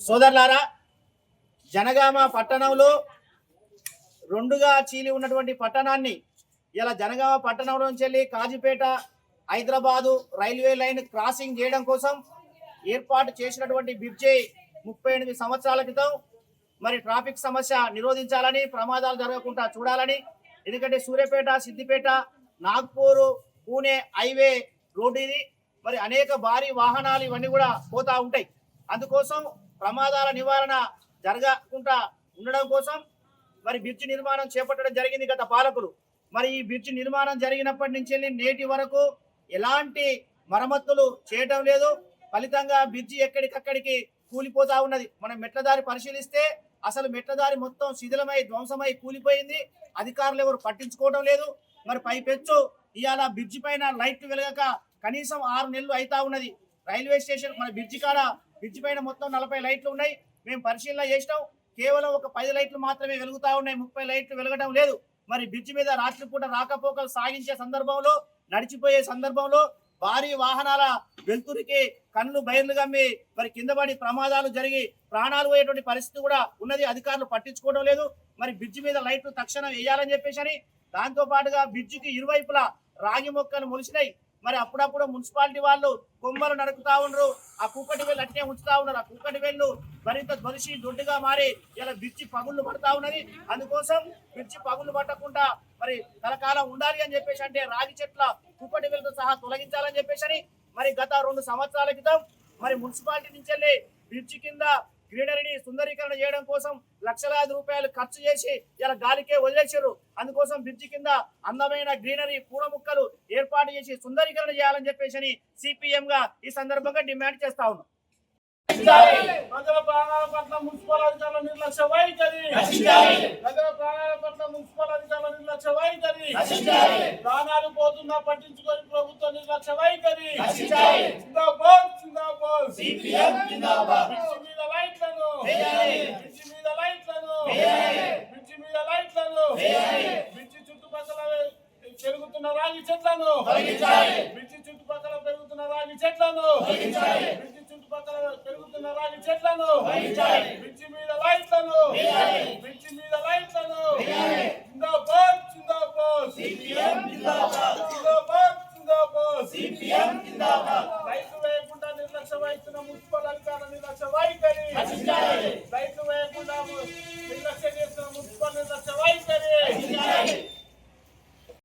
సోదరులారా జనగామ పట్టణంలో రెండుగా చీలి ఉన్నటువంటి పట్టణాన్ని ఇలా జనగామ పట్టణంలోంచి వెళ్ళి Kazipet Hyderabad railway line crossing చేయడం కోసం ఏర్పాటు చేసినటువంటి బిబ్జే ముప్పై ఎనిమిది సంవత్సరాల క్రితం మరి ట్రాఫిక్ సమస్య నిరోధించాలని ప్రమాదాలు జరగకుండా చూడాలని ఎందుకంటే సూర్యాపేట సిద్దిపేట నాగ్పూర్ పూణే హైవే రోడ్డు ఇది మరి అనేక భారీ వాహనాలు ఇవన్నీ కూడా పోతా ఉంటాయి. అందుకోసం ప్రమాదాల నివారణ జరగకుండా ఉండడం కోసం మరి బ్రిడ్జ్ నిర్మాణం చేపట్టడం జరిగింది గత పాలకులు. మరి ఈ బ్రిడ్జి నిర్మాణం జరిగినప్పటి నుంచి వెళ్ళి నేటి వరకు ఎలాంటి మరమ్మతులు చేయటం లేదు. ఫలితంగా బ్రిడ్జి ఎక్కడికక్కడికి కూలిపోతా ఉన్నది. మనం మెట్లదారి పరిశీలిస్తే అసలు మెట్లదారి మొత్తం శిథిలమై ధ్వంసమై కూలిపోయింది. అధికారులు ఎవరు పట్టించుకోవడం లేదు. మరి పైపెచ్చు ఇవాళ బ్రిడ్జి పైన లైట్లు వెలగక కనీసం ఆరు నెలలు అవుతా ఉన్నది. రైల్వే స్టేషన్ మన బ్రిడ్జి కాడ బ్రిడ్జి పైన మొత్తం నలభై లైట్లు ఉన్నాయి. మేము పరిశీలన చేసినాం. కేవలం ఒక పది లైట్లు మాత్రమే వెలుగుతా ఉన్నాయి. ముప్పై లైట్లు వెలగడం లేదు. మరి బ్రిడ్జి మీద రాత్రిపూట రాకపోకలు సాగించే సందర్భంలో నడిచిపోయే సందర్భంలో భారీ వాహనాల వెలుతురికి కళ్ళు బయర్లు గమ్మి మరి కింద పడి ప్రమాదాలు జరిగి ప్రాణాలు పోయేటువంటి పరిస్థితి కూడా ఉన్నది. అధికారులు పట్టించుకోవడం లేదు. మరి బ్రిడ్జి మీద లైట్లు తక్షణం వేయాలని చెప్పేసి అని. దాంతో పాటుగా బ్రిడ్జికి ఇరువైపులా రాగి మొక్కలు మొలిసినాయి. మరి అప్పుడప్పుడు మున్సిపాలిటీ వాళ్ళు కొమ్మలు నరుకుతా ఉండరు. ఆ కూకటి వేలు అట్టే ఉంచుతా ఉన్నారు ఆ కూకటి వేళ్ళు మరింత ధ్వనిసి దొడ్డుగా మారి ఇలా బిర్చి పగుళ్ళు పడతా ఉన్నది. అందుకోసం బిర్చి పగుళ్ళు పట్టకుండా మరి కలకాలం ఉండాలి అని చెప్పేసి అంటే రాగి చెట్ల కూకటి వేలతో సహా తొలగించాలని చెప్పేసి అని మరి గత రెండు సంవత్సరాల క్రితం మరి మున్సిపాలిటీ నుంచి వెళ్ళి బ్రిడ్జి కింద గ్రీనరీని సుందరీకరణ చేయడం కోసం లక్షలాది రూపాయలు ఖర్చు చేసి ఇలా గాలికే వదిలేసారు అందుకోసం బ్రిడ్జి కింద అందమైన గ్రీనరీ పూల ముక్కలు ఏర్పాటు చేసి సుందరీకరణ చేయాలని చెప్పేసి సిపిఎం గా ఈ సందర్భంగా డిమాండ్ చేస్తా ఉన్నాం. ప్రజల ప్రాణాల పట్ల మున్సిపల్ అధికారుల నిర్లక్ష్య వైఖరి ప్రజల ప్రాణాల పట్ల మున్సిపల్ అధికారుల నిర్లక్ష్య వైఖరి ప్రాణాలు పోతున్నా పట్టించుకొని ప్రభుత్వ నిర్లక్ష్య వైఖరి జిందాబాద్ జిందాబాద్. బ్రిడ్జి మీద లైట్లను బ్రిడ్జి మీద లైట్లను బ్రిడ్జి మీద లైట్లను బ్రిడ్జి చుట్టుపక్కల చెట్లను. బ్రిడ్జి చుట్టుపక్కల పెరుగుతున్న రాగి చెట్లను. బ్రిడ్జి చుట్టుపక్కల పెరుగుతున్న రాగి చెట్లను. బ్రిడ్జి మీద లైట్లను. బ్రిడ్జి మీద లైట్లను. జిందాబాద్ జిందాబాద్. జిందాబాద్. జిందాబాద్.